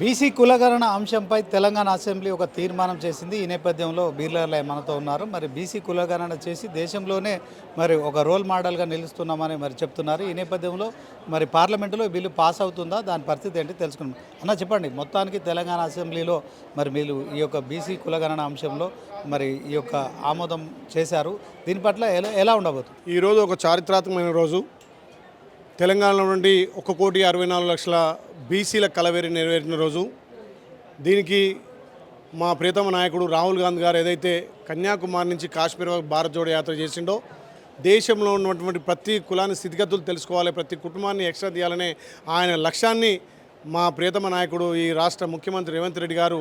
BC కులగణన అంశంపై Telangana assembly ఒక తీర్మానం చేసింది. ఈ నేపథ్యంలో బీర్లర్లే మనతో ఉన్నారు. మరి బీసీ కులగణన చేసి దేశంలోనే మరి ఒక రోల్ మోడల్గా నిలుస్తున్నామని మరి చెప్తున్నారు. ఈ నేపథ్యంలో మరి పార్లమెంటులో బిల్లు పాస్ అవుతుందా? దాని పరిస్థితి ఏంటి తెలుసుకుందాం. అన్న చెప్పండి మొత్తానికి తెలంగాణ అసెంబ్లీలో మరి మీరు ఈ యొక్క బీసీ కులగణన అంశంలో మరి ఈ యొక్క ఆమోదం చేశారు. దీని పట్ల ఎలా ఎలా ఉండబోతుంది? ఈరోజు ఒక చారిత్రాత్మకమైన రోజు. తెలంగాణ నుండి ఒక కోటి అరవై నాలుగు లక్షల బీసీల కలవేరి నెరవేరిన రోజు. దీనికి మా ప్రియతమ నాయకుడు రాహుల్ గాంధీ గారు ఏదైతే కన్యాకుమారి నుంచి కాశ్మీర్ వరకు భారత్ జోడో యాత్ర చేసిండో దేశంలో ఉన్నటువంటి ప్రతి కులాన్ని స్థితిగతులు తెలుసుకోవాలి ప్రతి కుటుంబాన్ని ఎక్స్ట్రా తీయాలనే ఆయన లక్ష్యాన్ని మా ప్రియతమ నాయకుడు ఈ రాష్ట్ర ముఖ్యమంత్రి రేవంత్ రెడ్డి గారు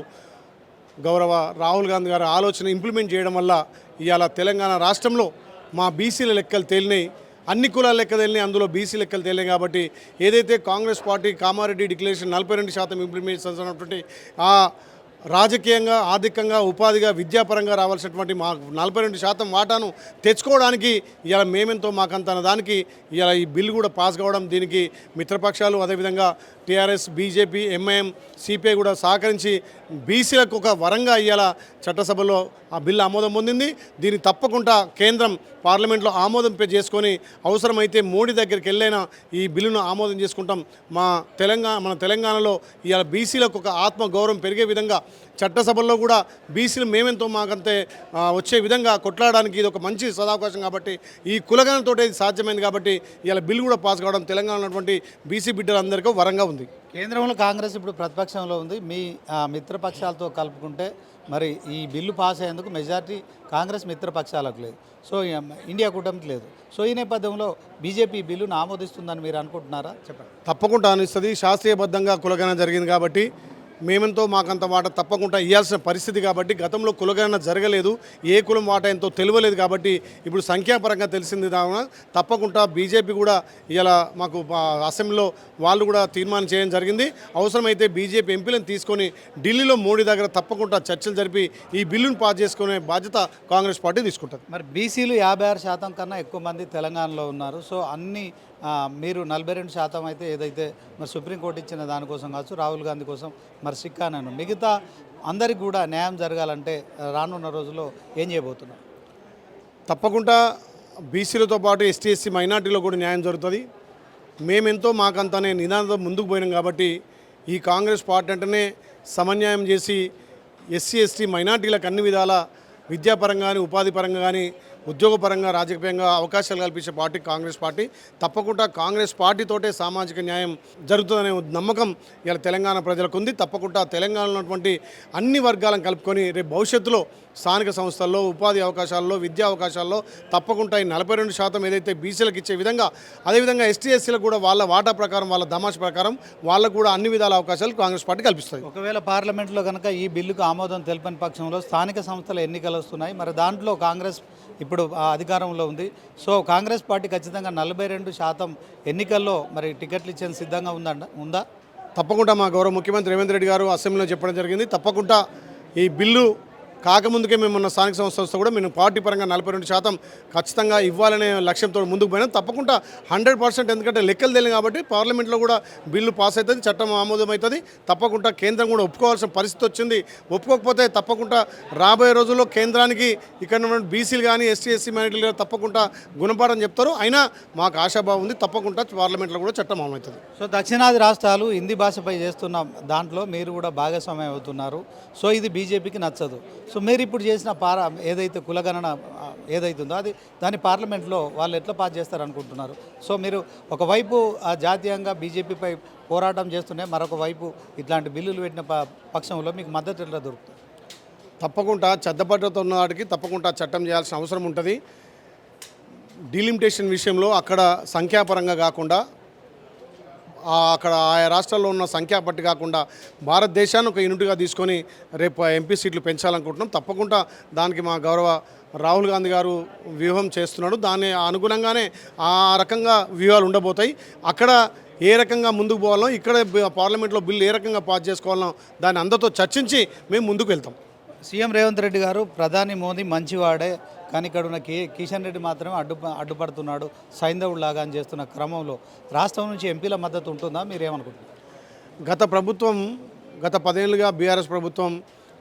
గౌరవ రాహుల్ గాంధీ గారు ఆలోచన ఇంప్లిమెంట్ చేయడం వల్ల ఇవాళ తెలంగాణ రాష్ట్రంలో మా బీసీల లెక్కలు తేలినాయి. అన్ని కులాల లెక్క తెలియని అందులో బీసీ లెక్కలు తేలినాయి కాబట్టి ఏదైతే కాంగ్రెస్ పార్టీ కామారెడ్డి డిక్లరేషన్ నలభై రెండు శాతం ఇంప్లిమెంట్ చేస్తున్నటువంటి ఆ రాజకీయంగా ఆర్థికంగా ఉపాధిగా విద్యాపరంగా రావాల్సినటువంటి మా నలభై రెండు శాతం వాటాను తెచ్చుకోవడానికి ఇలా మేమెంతో మాకంత దానికి ఇలా ఈ బిల్లు కూడా పాస్ కావడం దీనికి మిత్రపక్షాలు అదేవిధంగా టీఆర్ఎస్ బీజేపీ ఎంఐఎం సిపిఐ కూడా సహకరించి బీసీలకు ఒక వరంగా ఇయ్యాల చట్టసభలో ఆ బిల్లు ఆమోదం పొందింది. దీన్ని తప్పకుండా కేంద్రం పార్లమెంట్లో ఆమోదం చేసుకొని అవసరమైతే మోడీ దగ్గరికి వెళ్ళైనా ఈ బిల్లును ఆమోదం చేసుకుంటాం. మా తెలంగాణ మన తెలంగాణలో ఇవాళ బీసీలకు ఒక ఆత్మగౌరవం పెరిగే విధంగా చట్టసభల్లో కూడా బీసీలు మేమెంతో మాకంతే వచ్చే విధంగా కొట్లాడడానికి ఇది ఒక మంచి సదావకాశం కాబట్టి ఈ కులగణంతో ఇది సాధ్యమైంది కాబట్టి ఇవాళ బిల్లు కూడా పాస్ కావడం తెలంగాణ ఉన్నటువంటి బీసీ బిడ్డలందరికీ వరంగా ఉంది. కేంద్రంలో కాంగ్రెస్ ఇప్పుడు ప్రతిపక్షంలో ఉంది. మీ ఆ, మిత్రపక్షాలతో కలుపుకుంటే మరి ఈ బిల్లు పాస్ అయ్యేందుకు మెజార్టీ కాంగ్రెస్ మిత్రపక్షాలకు లేదు. సో ఈ ఇండియా కూటమికి లేదు. సో ఈ నేపథ్యంలో బీజేపీ బిల్లును ఆమోదిస్తుందని మీరు అనుకుంటున్నారా? చెప్పండి. తప్పకుండా అనిస్తుంది. శాస్త్రీయబద్ధంగా కులగణన జరిగింది కాబట్టి మేమెంతో మాకంత వాట తప్పకుండా ఇవ్వాల్సిన పరిస్థితి కాబట్టి గతంలో కులగణన జరగలేదు ఏ కులం వాట ఎంతో తెలియలేదు కాబట్టి ఇప్పుడు సంఖ్యాపరంగా తెలిసింది కావున తప్పకుండా బీజేపీ కూడా ఇలా మాకు అసెంబ్లీలో వాళ్ళు కూడా తీర్మానం చేయడం జరిగింది. అవసరమైతే బీజేపీ ఎంపీలను తీసుకొని ఢిల్లీలో మోడీ దగ్గర తప్పకుండా చర్చలు జరిపి ఈ బిల్లును పాస్ చేసుకునే బాధ్యత కాంగ్రెస్ పార్టీ తీసుకుంటుంది. మరి బీసీలు యాభై ఆరు శాతం కన్నా ఎక్కువ మంది తెలంగాణలో ఉన్నారు. సో అన్ని మీరు నలభై రెండు శాతం అయితే ఏదైతే మరి సుప్రీంకోర్టు ఇచ్చిన దానికోసం కావచ్చు రాహుల్ గాంధీ కోసం మరి సిక్కానను. మిగతా అందరికి కూడా న్యాయం జరగాలంటే రానున్న రోజుల్లో ఏం చేయబోతున్నాం తప్పకుండా బీసీలతో పాటు ఎస్టీ ఎస్సీ మైనార్టీలో కూడా న్యాయం జరుగుతుంది. మేమెంతో మాకంతనే నిదానంతో ముందుకు పోయినాం కాబట్టి ఈ కాంగ్రెస్ పార్టీ అంటేనే సమన్యాయం చేసి ఎస్సీ ఎస్టీ మైనార్టీలకు అన్ని విధాల విద్యాపరంగా కానీ ఉపాధి పరంగా కానీ ఉద్యోగపరంగా రాజకీయంగా అవకాశాలు కల్పించే పార్టీ కాంగ్రెస్ పార్టీ. తప్పకుండా కాంగ్రెస్ పార్టీతోటే సామాజిక న్యాయం జరుగుతుందనే నమ్మకం ఇలా తెలంగాణ ప్రజలకు ఉంది తప్పకుండా తెలంగాణలో ఉన్నటువంటి అన్ని వర్గాలను కలుపుకొని రేపు భవిష్యత్తులో స్థానిక సంస్థల్లో ఉపాధి అవకాశాల్లో విద్యా అవకాశాల్లో తప్పకుండా ఈ నలభై రెండు శాతం ఏదైతే బీసీలకు ఇచ్చే విధంగా అదేవిధంగా ఎస్టీ ఎస్సీలకు కూడా వాళ్ళ వాటా ప్రకారం వాళ్ళ దమాష్ ప్రకారం వాళ్ళకు కూడా అన్ని విధాల అవకాశాలు కాంగ్రెస్ పార్టీ కల్పిస్తుంది. ఒకవేళ పార్లమెంట్లో కనుక ఈ బిల్లుకు ఆమోదం తెలిపని పక్షంలో స్థానిక సంస్థల ఎన్నికలు వస్తున్నాయి. మరి దాంట్లో కాంగ్రెస్ ఇప్పుడు ఆ అధికారంలో ఉంది. సో కాంగ్రెస్ పార్టీ ఖచ్చితంగా నలభై రెండు శాతం ఎన్నికల్లో మరి టికెట్లు ఇచ్చేందుకు సిద్ధంగా ఉందంట ఉందా? తప్పకుండా మా గౌరవ ముఖ్యమంత్రి రేవంత్ రెడ్డి గారు అసెంబ్లీలో చెప్పడం జరిగింది. తప్పకుండా ఈ బిల్లు కాకముందుకే మేము ఉన్న స్థానిక సంస్థ కూడా మేము పార్టీ పరంగా నలభై రెండు శాతం ఖచ్చితంగా ఇవ్వాలనే లక్ష్యంతో ముందుకు పోయినాం. తప్పకుండా హండ్రెడ్ పర్సెంట్ ఎందుకంటే లెక్కలు తెలియదు కాబట్టి పార్లమెంట్లో కూడా బిల్లు పాస్ అవుతుంది చట్టం ఆమోదం అవుతుంది. తప్పకుండా కేంద్రం కూడా ఒప్పుకోవాల్సిన పరిస్థితి వచ్చింది. ఒప్పుకోకపోతే తప్పకుండా రాబోయే రోజుల్లో కేంద్రానికి ఇక్కడ ఉన్న బీసీలు కానీ ఎస్టీ ఎస్సీ మైనార్టీలు తప్పకుండా గుణపాఠం చెప్తారు. అయినా మాకు ఆశాభావం ఉంది. తప్పకుండా పార్లమెంట్లో కూడా చట్టం అమలవుతుంది సో దక్షిణాది రాష్ట్రాలు హిందీ భాషపై చేస్తున్న దాంట్లో మీరు కూడా భాగస్వామ్యం అవుతున్నారు. సో ఇది బీజేపీకి నచ్చదు. సో మీరు ఇప్పుడు చేసిన పార ఏదైతే కులగణన ఏదైతుందో అది దాని పార్లమెంట్లో వాళ్ళు ఎట్లా పాస్ చేస్తారు అనుకుంటున్నారు సో మీరు ఒకవైపు ఆ జాతీయంగా బీజేపీపై పోరాటం చేస్తూనే మరొక వైపు ఇట్లాంటి బిల్లులు పెట్టిన పక్షంలో మీకు మద్దతు ఎట్లా దొరుకుతుంది? తప్పకుండా చెద్దపడ్డతో ఉన్నవాడికి తప్పకుండా చట్టం చేయాల్సిన అవసరం ఉంటుంది. డీలిమిటేషన్ విషయంలో అక్కడ సంఖ్యాపరంగా కాకుండా అక్కడ ఆయా రాష్ట్రాల్లో ఉన్న సంఖ్యా పట్టి కాకుండా భారతదేశాన్ని ఒక యూనిట్గా తీసుకొని రేపు ఎంపీ సీట్లు పెంచాలనుకుంటున్నాం. తప్పకుండా దానికి మా గౌరవ రాహుల్ గాంధీ గారు వ్యూహం చేస్తున్నాడు. దాని అనుగుణంగానే ఆ రకంగా వ్యూహాలు ఉండబోతాయి. అక్కడ ఏ రకంగా ముందుకు పోవాలో ఇక్కడ పార్లమెంట్లో బిల్లు ఏ రకంగా పాస్ చేసుకోవాలో దాన్ని అందరితో చర్చించి మేము ముందుకు వెళ్తాం. సీఎం రేవంత్ రెడ్డి గారు ప్రధాని మోదీ మంచివాడే కానీ ఇక్కడ ఉన్న కి కిషన్ రెడ్డి మాత్రమే అడ్డు అడ్డుపడుతున్నాడు. సైంధవుడిలాగా అని చేస్తున్న క్రమంలో రాష్ట్రం నుంచి ఎంపీల మద్దతు ఉంటుందా? మీరేమనుకుంటున్నారు? గత ప్రభుత్వం గత పదేళ్ళుగా బీఆర్ఎస్ ప్రభుత్వం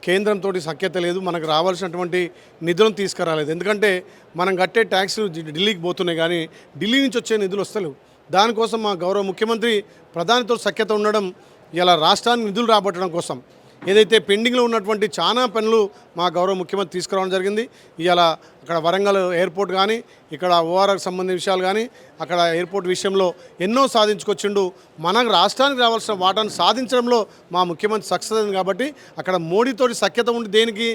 కేంద్రంతో సఖ్యత లేదు. మనకు రావాల్సినటువంటి నిధులను తీసుకురాలేదు. ఎందుకంటే మనం కట్టే ట్యాక్స్లు ఢిల్లీకి పోతున్నాయి కానీ ఢిల్లీ నుంచి వచ్చే నిధులు వస్తలేవు. దానికోసం మా గౌరవ ముఖ్యమంత్రి ప్రధానితో సఖ్యత ఉండడం ఇలా రాష్ట్రానికి నిధులు రాబట్టడం కోసం ఏదైతే పెండింగ్లో ఉన్నటువంటి చాలా పనులు మా గౌరవ ముఖ్యమంత్రి తీసుకురావడం జరిగింది. ఇలా అక్కడ వరంగల్ ఎయిర్పోర్ట్ కానీ ఇక్కడ ఓఆర్ఆర్కి సంబంధించిన విషయాలు కానీ అక్కడ ఎయిర్పోర్ట్ విషయంలో ఎన్నో సాధించుకొచ్చిండు. మనకు రాష్ట్రానికి రావాల్సిన వాటాను సాధించడంలో మా ముఖ్యమంత్రి సక్సెస్ అయింది కాబట్టి అక్కడ మోడీతోటి సఖ్యత ఉండి దేనికి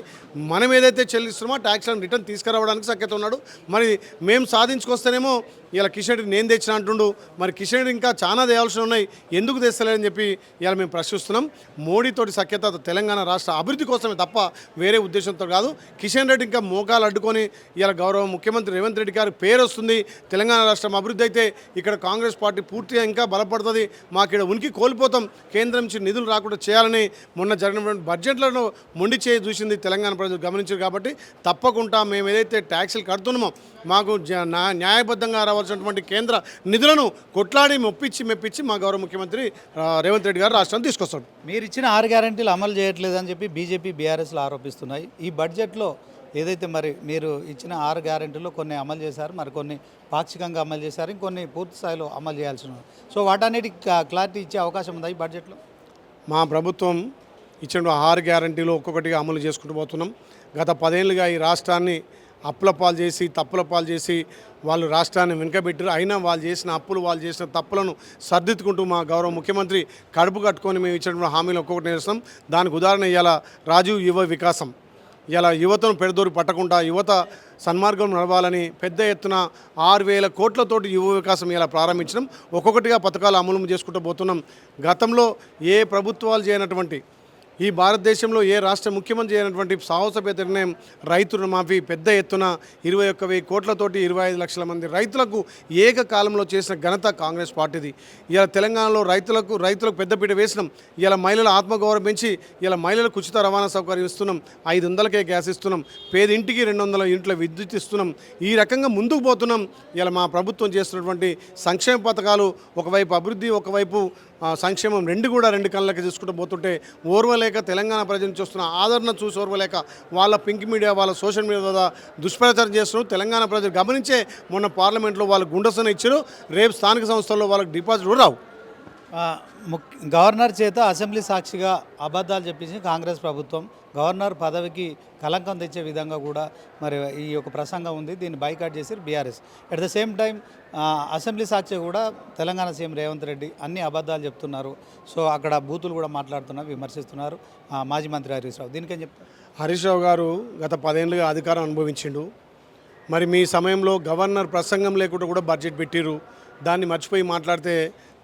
మనం ఏదైతే చెల్లిస్తున్నామో ట్యాక్స్లను రిటర్న్ తీసుకురావడానికి సఖ్యత ఉన్నాడు. మరి మేము సాధించుకొస్తేనేమో ఇలా కిషన్ రెడ్డి నేను తెచ్చిన అంటుండు. మరి కిషన్ రెడ్డి ఇంకా చాలా దేవాల్సిన ఉన్నాయి. ఎందుకు తెస్తలేదని చెప్పి ఇలా మేము ప్రశ్నిస్తున్నాం. మోడీతోటి సఖ్యత తెలంగాణ రాష్ట్ర అభివృద్ధి కోసమే తప్ప వేరే ఉద్దేశంతో కాదు. కిషన్ రెడ్డి ఇంకా మోకాలు అడ్డుకొని ఇలా గౌరవ ముఖ్యమంత్రి రేవంత్ రెడ్డి గారి పేరు వస్తుంది. తెలంగాణ రాష్ట్రం అభివృద్ధి అయితే ఇక్కడ కాంగ్రెస్ పార్టీ పూర్తిగా ఇంకా బలపడుతుంది. మాకు ఇక్కడ ఉనికి కోల్పోతాం. కేంద్రం నుంచి నిధులు రాకుండా చేయాలని మొన్న జరిగినటువంటి బడ్జెట్లను మొండి చేయి చూసింది తెలంగాణ ప్రజలు గమనించారు కాబట్టి తప్పకుండా మేము ఏదైతే ట్యాక్సులు కడుతున్నామో మాకు న్యాయబద్ధంగా రావాల్సినటువంటి కేంద్ర నిధులను కొట్లాడి మెప్పించి మెప్పించి మా గౌరవ ముఖ్యమంత్రి రేవంత్ రెడ్డి గారు రాష్ట్రాన్ని తీసుకొస్తాడు. మీరు ఇచ్చిన ఆరు గ్యారంటీలు అమలు చేయట్లేదని చెప్పి బీజేపీ బీఆర్ఎస్లు ఆరోపిస్తున్నాయి. ఈ బడ్జెట్లో ఏదైతే మరి మీరు ఇచ్చిన ఆరు గ్యారెంటీలు కొన్ని అమలు చేశారు మరి కొన్ని పాక్షికంగా అమలు చేశారు ఇంకొన్ని పూర్తి స్థాయిలో అమలు చేయాల్సి ఉంది సో వాటన్నిటికి క్లారిటీ ఇచ్చే అవకాశం ఉందా ఈ బడ్జెట్లో మా ప్రభుత్వం ఇచ్చిన ఆరు గ్యారంటీలు ఒక్కొక్కటిగా అమలు చేసుకుంటూ పోతున్నాం. గత పదేళ్ళుగా ఈ రాష్ట్రాన్ని అప్పుల పాలు చేసి తప్పుల పాలు చేసి వాళ్ళు రాష్ట్రాన్ని వెనుకబెట్టారు అయినా వాళ్ళు చేసిన అప్పులు వాళ్ళు చేసిన తప్పులను సర్దిద్దుకుంటూ మా గౌరవ ముఖ్యమంత్రి కడుపు కట్టుకొని మేము ఇచ్చినటువంటి హామీలు ఒక్కొక్కటి నేర్స్తాం. దానికి ఉదాహరణ ఇవాళ రాజీవ్ యువ వికాసం. ఇలా యువతను పెడదోరి పట్టకుండా యువత సన్మార్గం నడవాలని పెద్ద ఎత్తున ఆరు వేల కోట్లతోటి యువ వికాసం ఇలా ప్రారంభించడం ఒక్కొక్కటిగా పథకాలు అమలు చేసుకుంటూ పోతున్నాం. గతంలో ఏ ప్రభుత్వాలు చేయనటువంటి ఈ భారతదేశంలో ఏ రాష్ట్ర ముఖ్యమంత్రి అయినటువంటి సాహసపేత నిర్ణయం రైతు రుణమాఫీ పెద్ద ఎత్తున ఇరవై ఒక్క వెయ్యి కోట్లతోటి ఇరవై ఐదు లక్షల మంది రైతులకు ఏకకాలంలో చేసిన ఘనత కాంగ్రెస్ పార్టీది. ఇలా తెలంగాణలో రైతులకు రైతులకు పెద్దపీట వేసినాం. ఇలా మహిళల ఆత్మగౌరవం పెంచి ఇలా మహిళలకు ఉచిత రవాణా సౌకర్యం ఇస్తున్నాం. ఐదు వందలకే గ్యాస్ ఇస్తున్నాం. పేదింటికి రెండు వందల ఇంట్లో విద్యుత్ ఇస్తున్నాం. ఈ రకంగా ముందుకు పోతున్నాం. ఇలా మా ప్రభుత్వం చేస్తున్నటువంటి సంక్షేమ పథకాలు ఒకవైపు అభివృద్ధి ఒకవైపు సంక్షేమం రెండు కూడా రెండు కళ్ళకి చూసుకుంటూ పోతుంటే ఓర్వలేక తెలంగాణ ప్రజల నుంచి వస్తున్న ఆదరణ చూసి ఓర్వలేక వాళ్ళ పింక్ మీడియా వాళ్ళ సోషల్ మీడియా ద్వారా దుష్ప్రచారం చేస్తున్నారు. తెలంగాణ ప్రజలు గమనించే మొన్న పార్లమెంట్లో వాళ్ళు గుండసన ఇచ్చారు. రేపు స్థానిక సంస్థల్లో వాళ్ళకి డిపాజిట్ కూడా రావు. గవర్నర్ చేత అసెంబ్లీ సాక్షిగా అబద్ధాలు చెప్పించి కాంగ్రెస్ ప్రభుత్వం గవర్నర్ పదవికి కలంకం తెచ్చే విధంగా కూడా మరి ఈ యొక్క ప్రసంగం ఉంది. దీన్ని బైకాట్ చేసి BRS. At the same time assembly Sakshi కూడా తెలంగాణ సీఎం రేవంత్ రెడ్డి అన్ని అబద్ధాలు చెప్తున్నారు. సో అక్కడ బూతులు కూడా మాట్లాడుతున్నారు విమర్శిస్తున్నారు. మాజీ మంత్రి హరీష్ రావు. దీనికేం చెప్తారు? హరీష్ రావు గారు గత పదేళ్ళుగా అధికారం అనుభవించిండు. మరి మీ సమయంలో గవర్నర్ ప్రసంగం లేకుండా కూడా బడ్జెట్ పెట్టిరు దాన్ని మర్చిపోయి మాట్లాడితే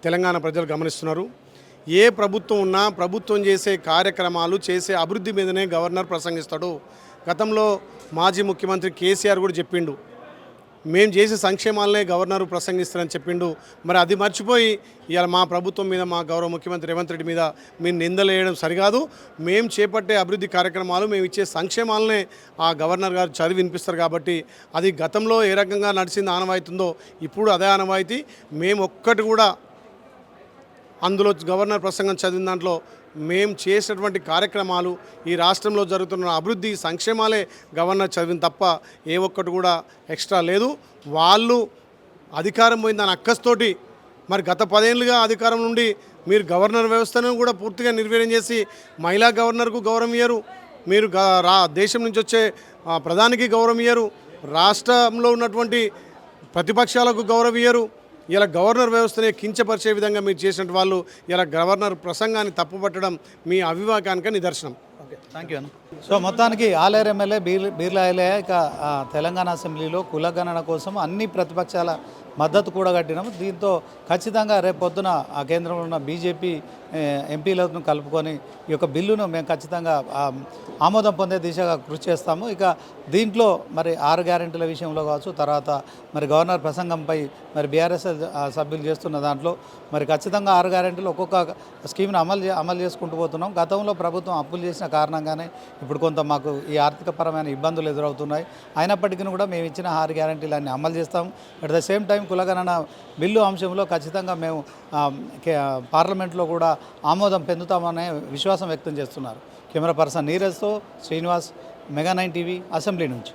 తెలంగాణ ప్రజలు గమనిస్తున్నారు. ఏ ప్రభుత్వం ఉన్నా ప్రభుత్వం చేసే కార్యక్రమాలు చేసే అభివృద్ధి మీదనే గవర్నర్ ప్రసంగిస్తాడు. గతంలో మాజీ ముఖ్యమంత్రి కేసీఆర్ కూడా చెప్పిండు. మేము చేసే సంక్షేమాలనే గవర్నర్ ప్రసంగిస్తారని చెప్పిండు. మరి అది మర్చిపోయి ఇవాళ మా ప్రభుత్వం మీద మా గౌరవ ముఖ్యమంత్రి రేవంత్ రెడ్డి మీద మేము నిందలేయడం సరికాదు. మేము చేపట్టే అభివృద్ధి కార్యక్రమాలు మేము ఇచ్చే సంక్షేమాలనే ఆ గవర్నర్ గారు చదివి వినిపిస్తారు కాబట్టి అది గతంలో ఏ రకంగా నడిచింది ఆనవాయితుందో ఇప్పుడు అదే ఆనవాయితీ. మేము ఒక్కటి కూడా అందులో గవర్నర్ ప్రసంగం చదివిన దాంట్లో మేము చేసినటువంటి కార్యక్రమాలు ఈ రాష్ట్రంలో జరుగుతున్న అభివృద్ధి సంక్షేమాలే గవర్నర్ చదివిన తప్ప ఏ ఒక్కటి కూడా ఎక్స్ట్రా లేదు. వాళ్ళు అధికారం పోయిందని అక్కస్తోటి మరి గత పదేళ్ళుగా అధికారం నుండి మీరు గవర్నర్ వ్యవస్థను కూడా పూర్తిగా నిర్వీర్యం చేసి మహిళా గవర్నర్కు గౌరవం ఇయ్యరు. మీరు రా దేశం నుంచి వచ్చే ప్రధానికి గౌరవం ఇయ్యరు. రాష్ట్రంలో ఉన్నటువంటి ప్రతిపక్షాలకు గౌరవం ఇయ్యరు. ఇలా గవర్నర్ వ్యవస్థనే కించపరిచే విధంగా మీరు చేసినట్టు వాళ్ళు ఇలా గవర్నర్ ప్రసంగాన్ని తప్పుపట్టడం మీ అవివేకానికి నిదర్శనం. ఓకే థ్యాంక్ యూ అన్న. సో మొత్తానికి ఆలేరు ఎమ్మెల్యే బీర్ బీర్లా ఇక తెలంగాణ అసెంబ్లీలో కులగణన కోసం అన్ని ప్రతిపక్షాల మద్దతు కూడా కట్టినాము. దీంతో ఖచ్చితంగా రేపు పొద్దున ఆ కేంద్రంలో ఉన్న బీజేపీ ఎంపీలను కలుపుకొని ఈ యొక్క బిల్లును మేము ఖచ్చితంగా ఆమోదం పొందే దిశగా కృషి చేస్తాము. ఇక దీంట్లో మరి ఆరు గ్యారెంటీల విషయంలో కావచ్చు తర్వాత మరి గవర్నర్ ప్రసంగంపై మరి బీఆర్ఎస్ సభ్యులు చేస్తున్న దాంట్లో మరి ఖచ్చితంగా ఆరు గ్యారెంటీలు ఒక్కొక్క స్కీమ్ను అమలు చే అమలు చేసుకుంటూ పోతున్నాం. గతంలో ప్రభుత్వం అప్పులు చేసిన కారణంగానే ఇప్పుడు కొంత మాకు ఈ ఆర్థికపరమైన ఇబ్బందులు ఎదురవుతున్నాయి. అయినప్పటికీ కూడా మేము ఇచ్చిన ఆరు గ్యారెంటీలన్నీ అమలు చేస్తాం. అట్ ద సేమ్ టైం కులగణన బిల్లు అంశంలో ఖచ్చితంగా మేము కే- పార్లమెంట్లో కూడా ఆమోదం పొందుతామనే విశ్వాసం వ్యక్తం చేస్తున్నారు. Camera person నీరజ్తో Srinivas mega nine TV assembly నుంచి.